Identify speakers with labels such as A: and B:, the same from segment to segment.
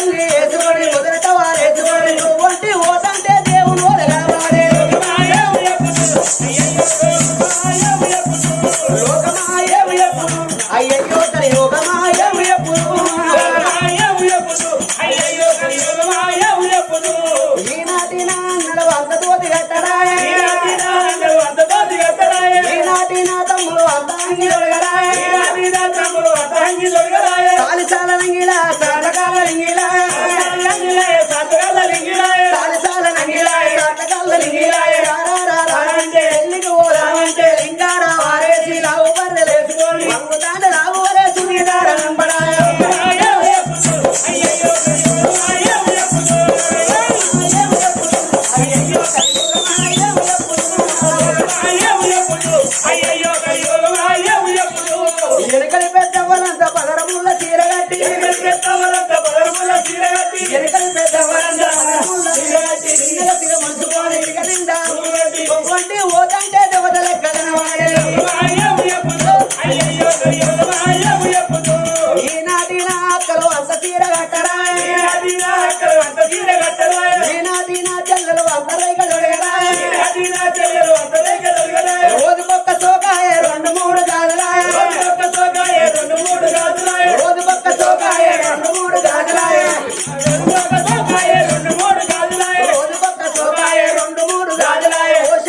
A: Valeu!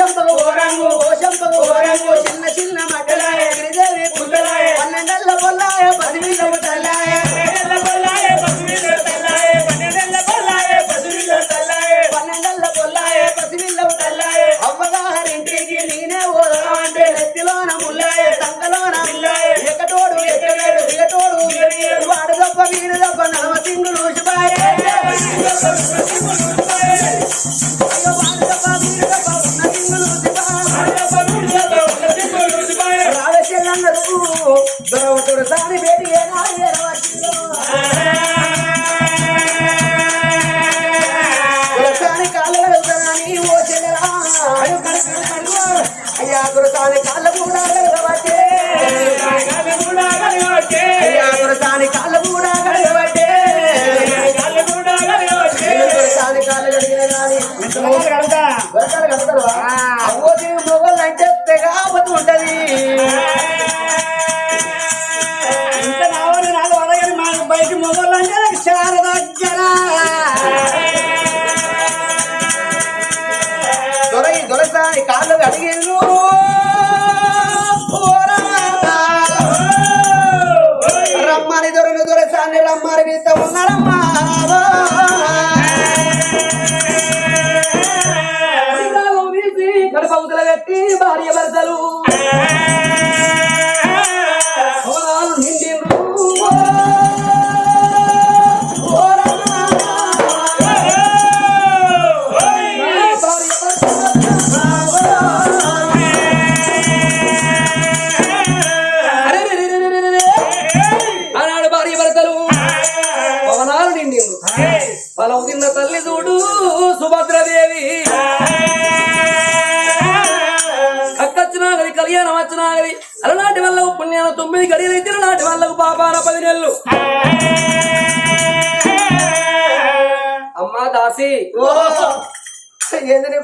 A: キャスト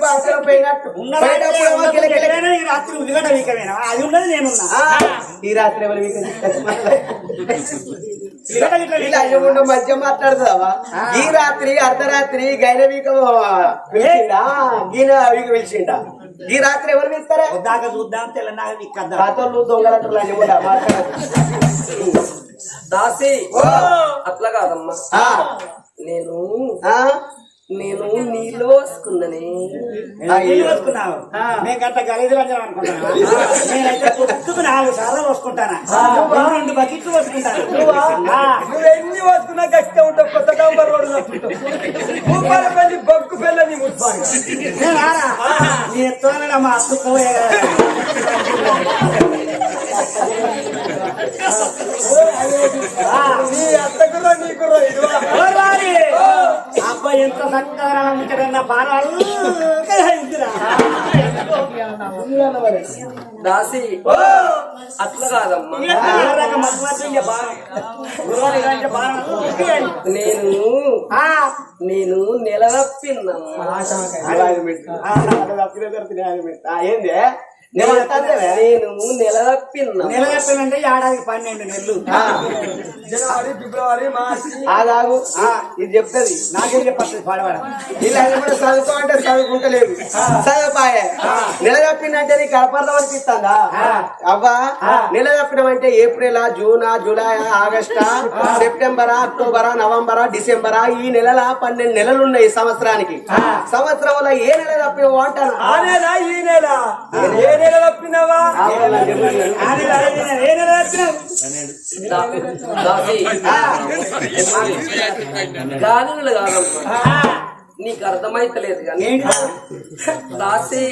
A: బాసలో పోయినట్టు.
B: ఈ రాత్రి ఉదిగడ వీకమేనా? అది ఉన్నది నేనున్నా.
A: ఈ రాత్రి ఎవరు వీకం మధ్య మాట్లాడుతుందావా ఈ రాత్రి అర్ధరాత్రి గైన వీకం ఈ రాత్రి ఎవరు
B: ఇస్తారా చూద్దాం
A: దాసి అట్లా కాదమ్మా. నేను
C: నేను నీళ్ళు వసుకున్ననే
B: నీళ్ళు పోసుకున్నావు నేను గంట గలీజులు అని అనుకుంటాను నేనైతే పొద్దుకు నాలుగు సార్లు పోసుకుంటాను నువ్వు? రెండు బకెట్లు పోసుకుంటాను ఆ,
D: నువ్వు ఎన్ని వస్తున్నా గట్టిగా ఉంటావు కొత్త డాంబర్ రోడ్డు భూపాలపల్లి బొక్కు పిల్లని ముత్తాను
B: నేను ఆరా? నీ ఎత్తున మా అత్త అబ్బాయి ఎంత చక్కగా
C: దాసి అట్లా కాదమ్మా నేను నేను నిలదప్పిందమ్మా
D: ఏంది
C: నేను
B: నిలబెట్టానంటే ఏడాదికి పన్నెండు నెలలు.
D: జనవరి ఫిబ్రవరి మార్చి.
C: ఇది చెప్తుంది.
B: నాకేం చెప్పచ్చు పాడవాడ
C: కూడా చదువుకో అంటే చదువుకుంటలేదు చదువుపాయే నిలదప్పిందంటే నీకు కడపడదాం అనిపిస్తుందా? అవ్వా. నిలదప్పడం అంటే ఏప్రిల్ జూనా జూలై ఆగస్టా సెప్టెంబరా అక్టోబరా నవంబరా డిసెంబరా ఈ నెలల పన్నెండు నెలలు ఉన్నాయి సంవత్సరానికి. సంవత్సరంలో ఏ నెల తప్పివో అంటాను?
D: ఆ నెల ఈ నెల. తప్పినావా
C: గానులు కాదమ్మా. నీకు అర్థమైతలేదు కానీ. దాసి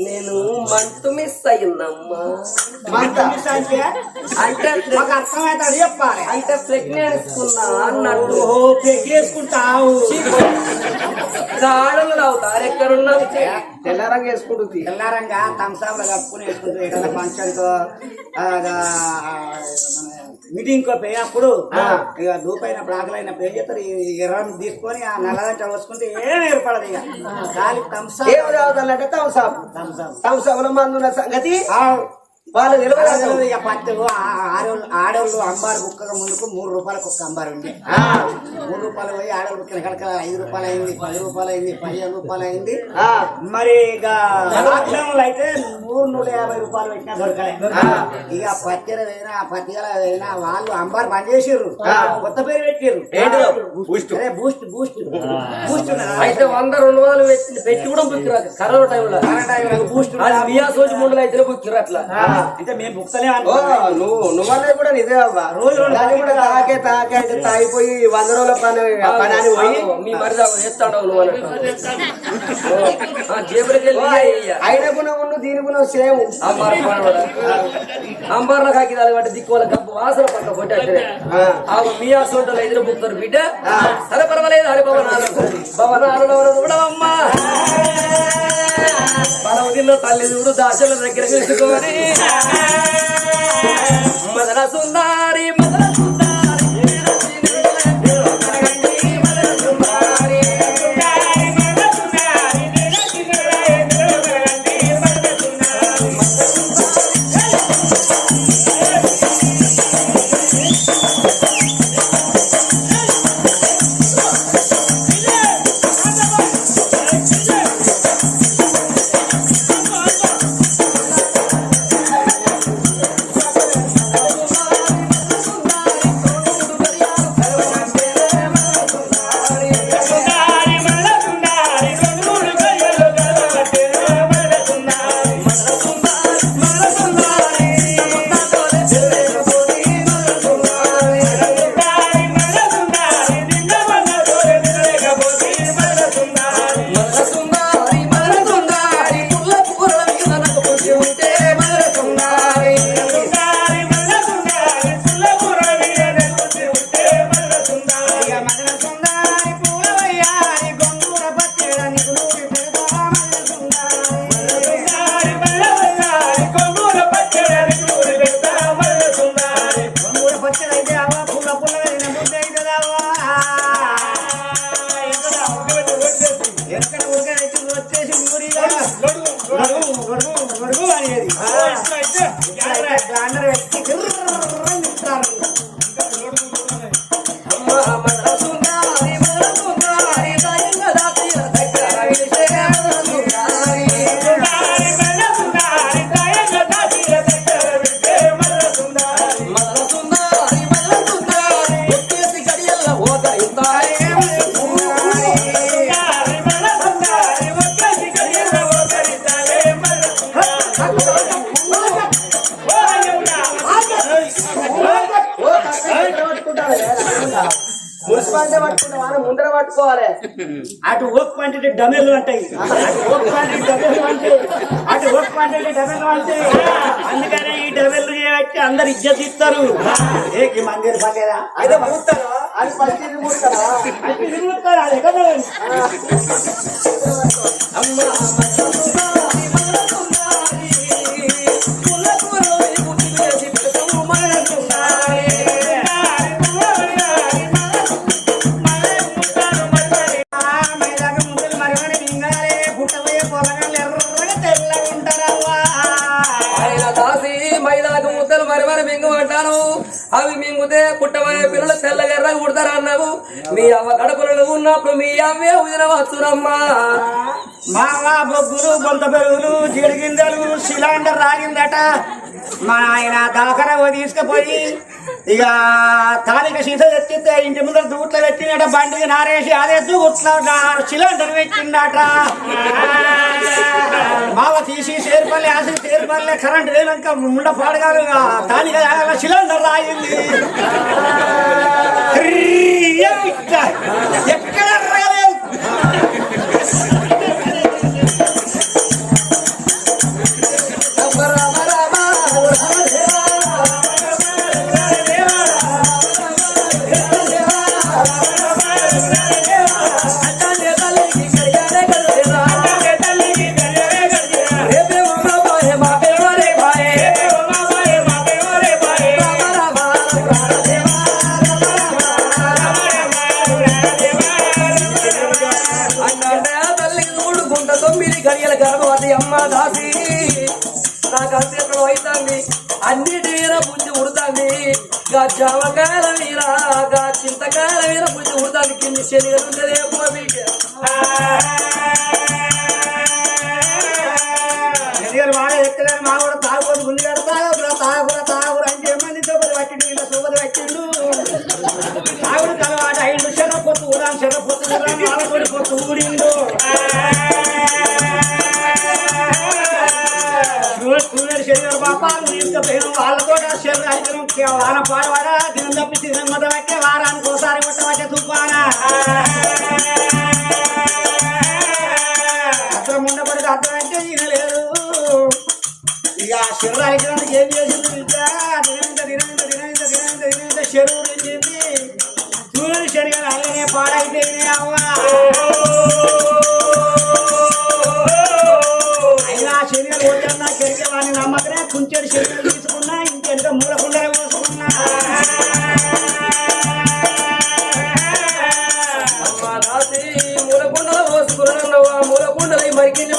C: నేను మంతు మిస్ అయ్యిందమ్మా.
B: అంటే?
C: అంటే ప్రెగ్నెన్స్ ఉన్నా అన్నట్టు.
B: ఓహో
C: తెల్లరంగా వేసుకుంటుంది
B: తెల్లారంగా తంసాపులు కప్పుకుని వేసుకుంటూ ఏదైనా ఫంక్షన్తో మీటింగ్ కో పోయినప్పుడు ఇక దూపైనప్పుడు ఆకలైనప్పుడు ఏం చేస్తారు? తీసుకొని ఆ నల్లదంట పోసుకుంటే ఏం ఏర్పడదు ఇక. గాలి తంసా
C: ఏం తాగుతానంటే తంసాపు
B: తంసాపు
C: తంసాపుల మందు ఉన్న సంగతి? వాళ్ళు నిలబడాలి
B: ఇక పత్తు ఆడోళ్ళు ఆడోళ్ళు అంబారు కుక్కగా ముందుకు మూడు రూపాయలకు ఒక్క అంబారు ఉంది మూడు రూపాయలు పోయి ఆడోళ్ళు కుక్కల కడక ఐదు రూపాయలు అయింది పది రూపాయలు అయింది పదిహేను రూపాయలు అయింది మరి ఇక అయితే నూరు నూట యాభై రూపాయలు పెట్టినా దొరకలే. ఇక పత్తిర అయినా పత్తిగల అయినా వాళ్ళు అంబారు బంద్ చేసిర్రు. కొత్త పేరు? అదే బూస్ట్. బూస్ట్. బూస్ట్?
C: అయితే వంద రెండు వందలు పెట్టి పెట్టి కూడా బుక్కిరాదు. కరోనా టైంలో
B: కరెంట్ టైంలో బూస్ట్
C: సోచి ముందులు అయితే బుక్కిరు అట్లా.
B: అంటే మేము బుక్సలే
C: నువ్వు నువ్వన్నది కూడా నిజమే అవ్వా.
B: రోజు రెండు
C: దాన్ని కూడా తాకే తాకే అంటే తాగిపోయి వంద రోజుల పని పని అని పోయి. మీ మరి ఎత్తాడవు నువ్వు జేబులకి గుణం ఉన్ను దీని గుణం సేమ్. అంబార్ అంబార్ల కాకి దాని బట్టి దిక్కు వాళ్ళ గబ్బు వాసన పట్ట కొట్టే ఆ. మీ ఆసోటలు ఎదురు బుక్తారు బిడ్డ. సరే పర్వాలేదు హరి భవనాలు భవనాలు చూడవమ్మా బలవదిలో తల్లి చూడు దాసల దగ్గర తీసుకొని. మదన సుందారి మదన
B: అటు ఒప్పు అంటే డమెలు అంటాయి అటు ఒప్పు అంటే డమెలు అంటే. అటు ఒప్పు అంటే డమెలు అంటే. అందుకనే ఈ డమెలు చేయబట్టి అందరు ఇజ్జత్ ఇస్తారు. ఏకి మందిర్ పర్లేదా
A: అదే అది మూస్తారా
B: అంటే తిరుగుతారు అది ఎక్కడ
C: ఆయన మీ అవ్వ కడుపులో ఉన్నప్పుడు మీ అవ్వే ఉదినవచ్చునమ్మా
B: మావా బొగ్గులు బొంత పెరుగులు జీడి గింజలు సిలిండర్ రాగిందట. మా ఆయన దాకరా తీసుకుపోయి ఇక తాలిక సీత తెచ్చితే ఇంటి ముందర దూట్లో పెట్టినట బండికి నారేసి అదే దూట్లో సిలిండర్ పెట్టిండట. మావ తీసి చేరుపల్లి ఆసి చేరుపల్లి కరెంట్ లేనాక ముండ పాడగాలు తాలిక సిలిండర్ రాయింది. ఎక్కడ రాలేదు? పెట్టిండు తాగుడు తలవాడు అయిండు శరపొత్తు ఊరాం శరపొత్తు ఊరాం ఆలకొడి పొత్తు ఊడిండు. చూడండి పాపాలు తీసుకుపోయిన. వాళ్ళతో శరీరం వాన పాడవాడా దినం తప్పి వారానికి ఒకసారి కొట్టవచ్చే తుఫానా అర్థం ఉండబడితే అర్థం అంటే వినలేదు. ఇక శరీరానికి ఏం చేసి నమ్మకనే కుంచెడు తీసుకున్నా ఇంకెంత మూలకుండా పోసుకున్నా
C: అమ్మ పోసుకున్నావు ఆ మూలకుండలు మరికింది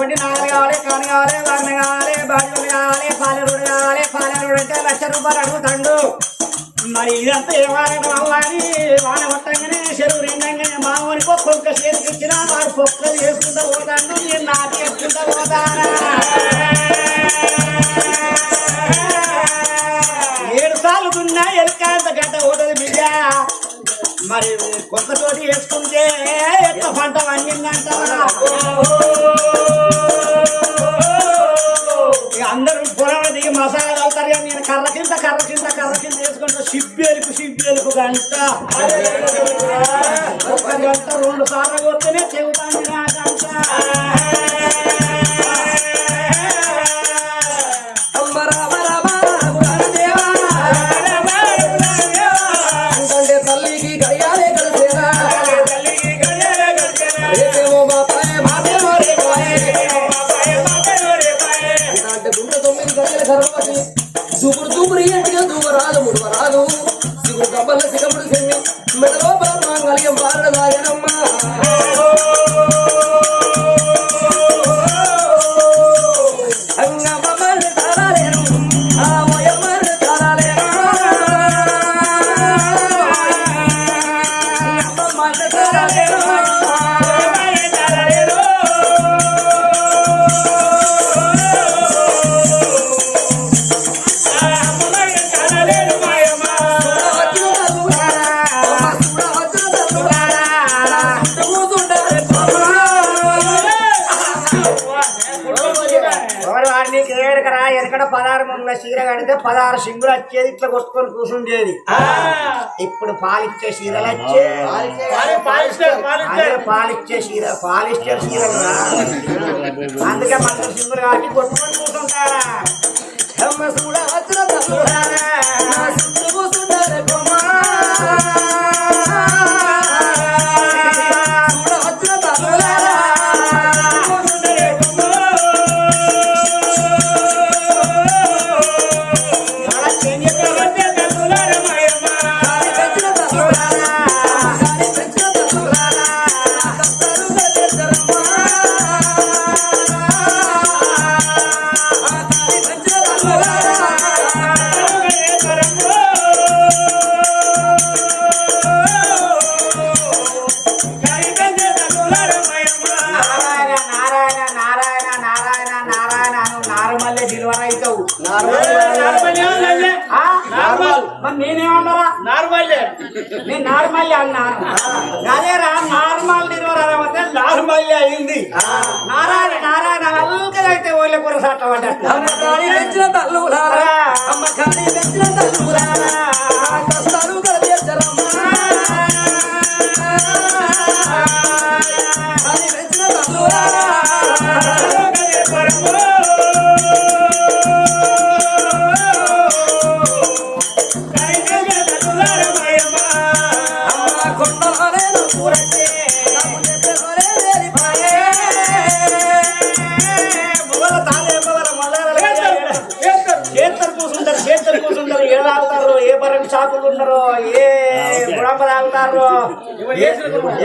B: అటువంటి నాగలు కావాలి కాని కావాలి వర్ణ కావాలి బాధ్యులు కావాలి పాలరుడు కావాలి పాలరుడు అంటే లక్ష రూపాయలు అడుగుతాడు. మరి ఇదంతా ఏమారని మామని వాన కొట్టంగానే చెరువు నిండంగానే మామూలు ఒక్కొక్క చేతికి ఇచ్చినా వాడు పొక్కలు చేసుకుంటూ పోతాడు. నేను నాటి చేసుకుంటూ పోతానా? ఏడు సార్లు ఉన్నా ఎలకాంత గడ్డ ఓటది బిడ్డా. మరి కొత్తతోటి వేసుకుంటే ఎంత పంట వండిందంటారా అందరూ పొలం దిగి మసాలా అవుతారు కానీ నేను కర్ర కింద కర్ర కింద కర్ర కింద వేసుకుంటా. సిబ్బేలుకు సిబ్బేలుకు గంట. ఒక గంట రెండు సార్లు కొడితేనే చెబుతాను నా గంట. వెనకట పదహారు మందుల చీర కడితే పదహారు సింగులు వచ్చేది ఇట్లా కొట్టుకొని కూర్చుండేది ఇప్పుడు పాలిచ్చే చీరలు వచ్చే. పాలిచ్చే చీర పాలిస్టర్ చీరలు రా. అందుకే మందుల సింగులు కాబట్టి కొట్టుకొని కూర్చుంటారా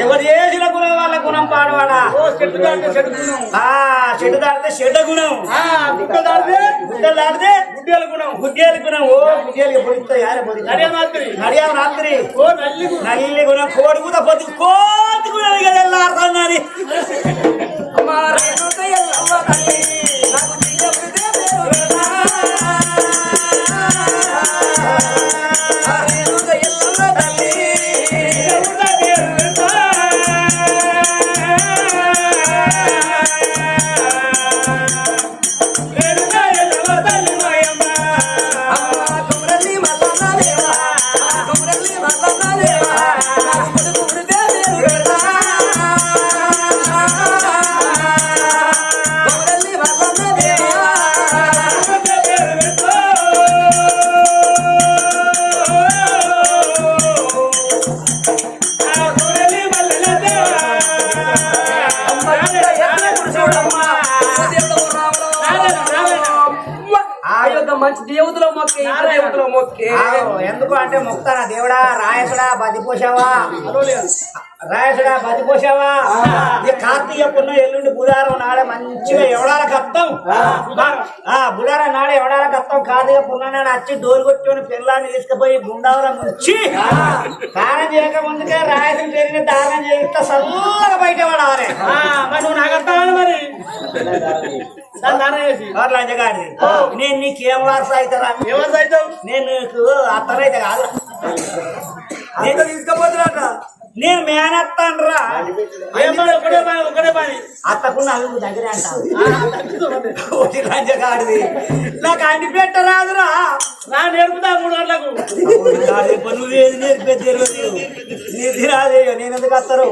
B: ఎవరు చేసిన గుణం వాళ్ళ గుణం పాడవాడా? ఆ చెట్టు దాడితే చెడ్డ గుణం. గుడ్డ దాడితే గుడ్డ దాడితే గుడ్డేల గుణం. గుడ్డేల గుణం. ఓ గుడ్డేలు పొడిస్తాయి యారే పొడి నడియా రాత్రి ఓ నల్లి గుణం. కోడి కూడా పొద్దు కోతి గుణం. కదా వెళ్ళాడుతున్నది
C: అమ్మ రేణుక ఎల్లవ్వ తల్లి.
B: బుధారం నాడే ఎవడాల కత్తం కార్తీక పున్న నాడు వచ్చి డోలు కొట్టుకొని పిల్లాన్ని తీసుకుపోయి గుండావరం ముంచి దానం చేయక ముందుకే రాయసం జరిగిన దానం చేయిస్తా చల్లగా బయట పడాలి. మరి నువ్వు వస్తావని మరి? లంచగాడి నేను నీకేం వారస అవుతారా? నేను నీకు అత్తనైతే కాదు. నేను తీసుకుపోతున్నట నేను మేనత్తాను రా అత్తకున్న అవి దగ్గర అంటావు లంచగాడిది నాకు అన్ని పెట్టరాదురా నా నేర్పుతా మూడు గంటలకు. నువ్వు ఏది నేర్పే తెలియదు నీది రాదే నేను ఎందుకు వస్తారు?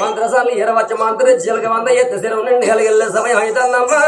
C: మంత్రసార్లు ఇరవచ్చ మంత్ర జీలక వంద ఎత్త శిరం నుండి కలిగిల్ల సమయం అవుతుందమ్మా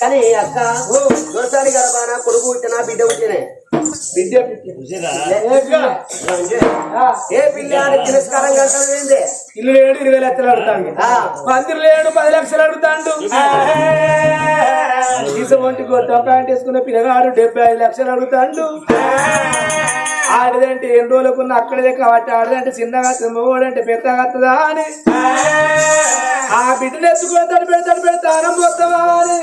A: కానీ అక్క దొరసాని గర్భాన కొడుకు పుట్టినా బిడ్డ పుట్టినాయి ఏ పిల్ల? అని తిరస్కారంగా అంటారు ఏంది?
E: ఇల్లు లేడు ఇరవై లక్షలు అడుగుతాండు.
A: ఆ,
E: మందిరం లేడు పది లక్షలు అడుగుతాండు. వంటి గొడ్డ ప్యాంట్ వేసుకున్న పిల్లగాడు డెబ్బై ఐదు లక్షలు అడుగుతాండు. ఆడదంటే ఎన్ని రోజులకున్న అక్కడే కాబట్టి ఆడదంటే చిన్నగా మగవాడంటే పెద్దగా వస్తుందా అని. ఆ బిడ్డలు ఎత్తుకోతాడు పెడతాడు పెడతానం పోతావా అని.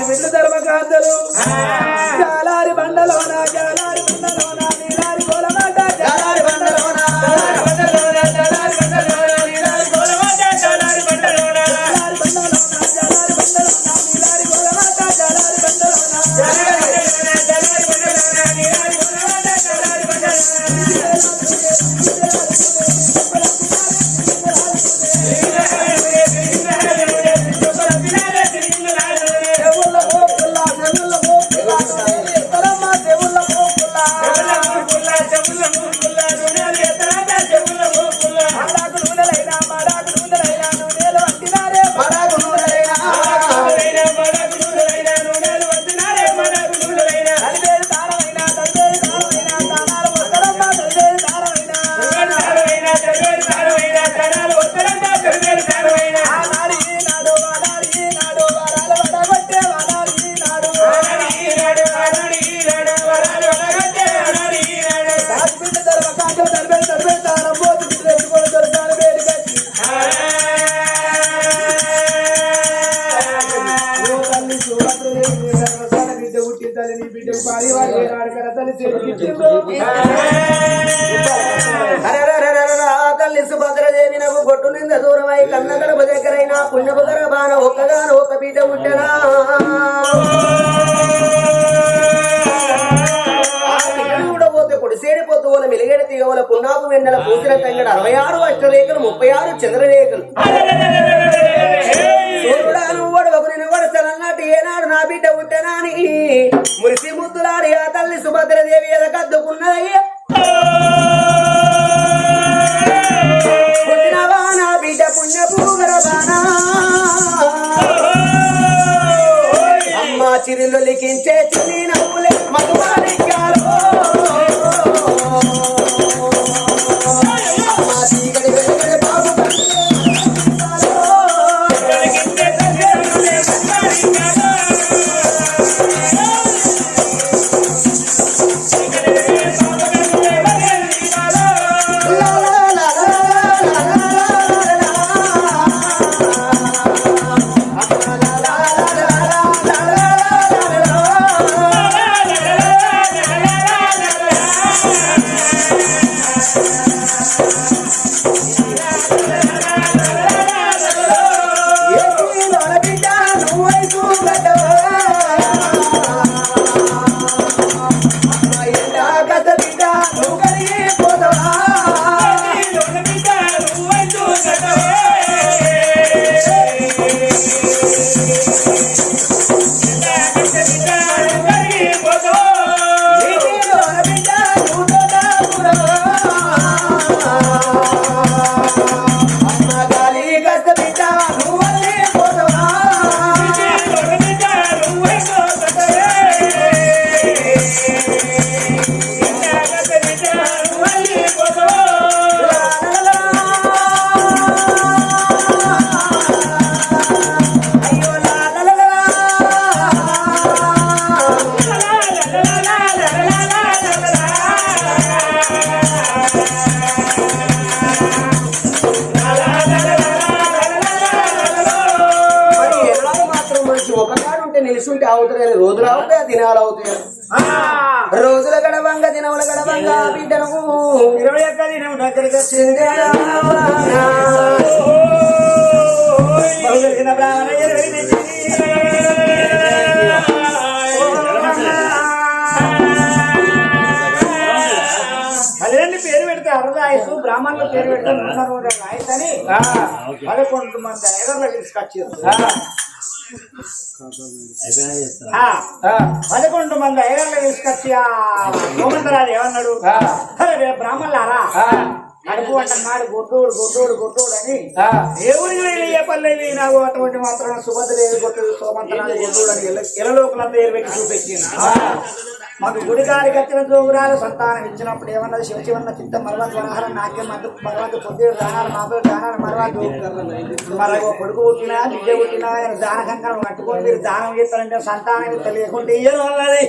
E: బిడ్డ ధర్మకాంతలు జాలారి బండలోన జాలారి బండలోన
A: గర్భాన ఒక్కగాను ఒక బిడ్డ పుట్టెనా ఆ బిడ్డను కూడా తీగవల పున్నాకు వెన్నెల పూసిన తంగడ అరవై ఆరు అష్టరేఖలు ముప్పై ఆరు చంద్రరేఖలు వరసలన్నట్టు ఏనాడు నా బిడ్డ పుట్టెనా అని మురిసి ముద్దులాడి ఆ తల్లి సుభద్రదేవి ఎదకద్దుకున్నదయ్యా చిరులు లిఖించే చిన్ని నవ్వులే మధుమాణిక్యాలు
E: అదేంటి పేరు
B: ముందర రాయితని పదకొండు మంది ఐదర్లో తీసుకొచ్చారు. పదకొండు మంది ఐదర్లో తీసుకొచ్చి ఆ గోమంతరాలు ఏమన్నాడు. అరే బ్రాహ్మణులారా?
F: ఆ,
B: అడుపు అంటున్నాడు గుడ్డోడు గుడ్డోడు గుడ్డోడు అని వెళ్ళి ఏ పల్లెవి నాకు అటువంటి మాత్రం సుభద్రేవి కొట్టు సోమంతరాలు గుడ్డోడు అని ఎలలోకలంతా ఏర్పెట్టి చూపించింది. మాకు గుడి గారికి వచ్చిన సంతానం ఇచ్చినప్పుడు ఏమన్నది శివ ఉన్న చిత్తం మరవాత వనహారం నాట్యం మధ్య మరవాత పొద్దు దానాలు మాపలు దానాలు మరవాత మరో కొడుకు పుట్టినా బిడ్డ పుట్టినా ఆయన దాన కంకణం కట్టుకొని మీరు దానం చేస్తారంటే సంతానం తెలియకుండా ఇయ్యను అన్నది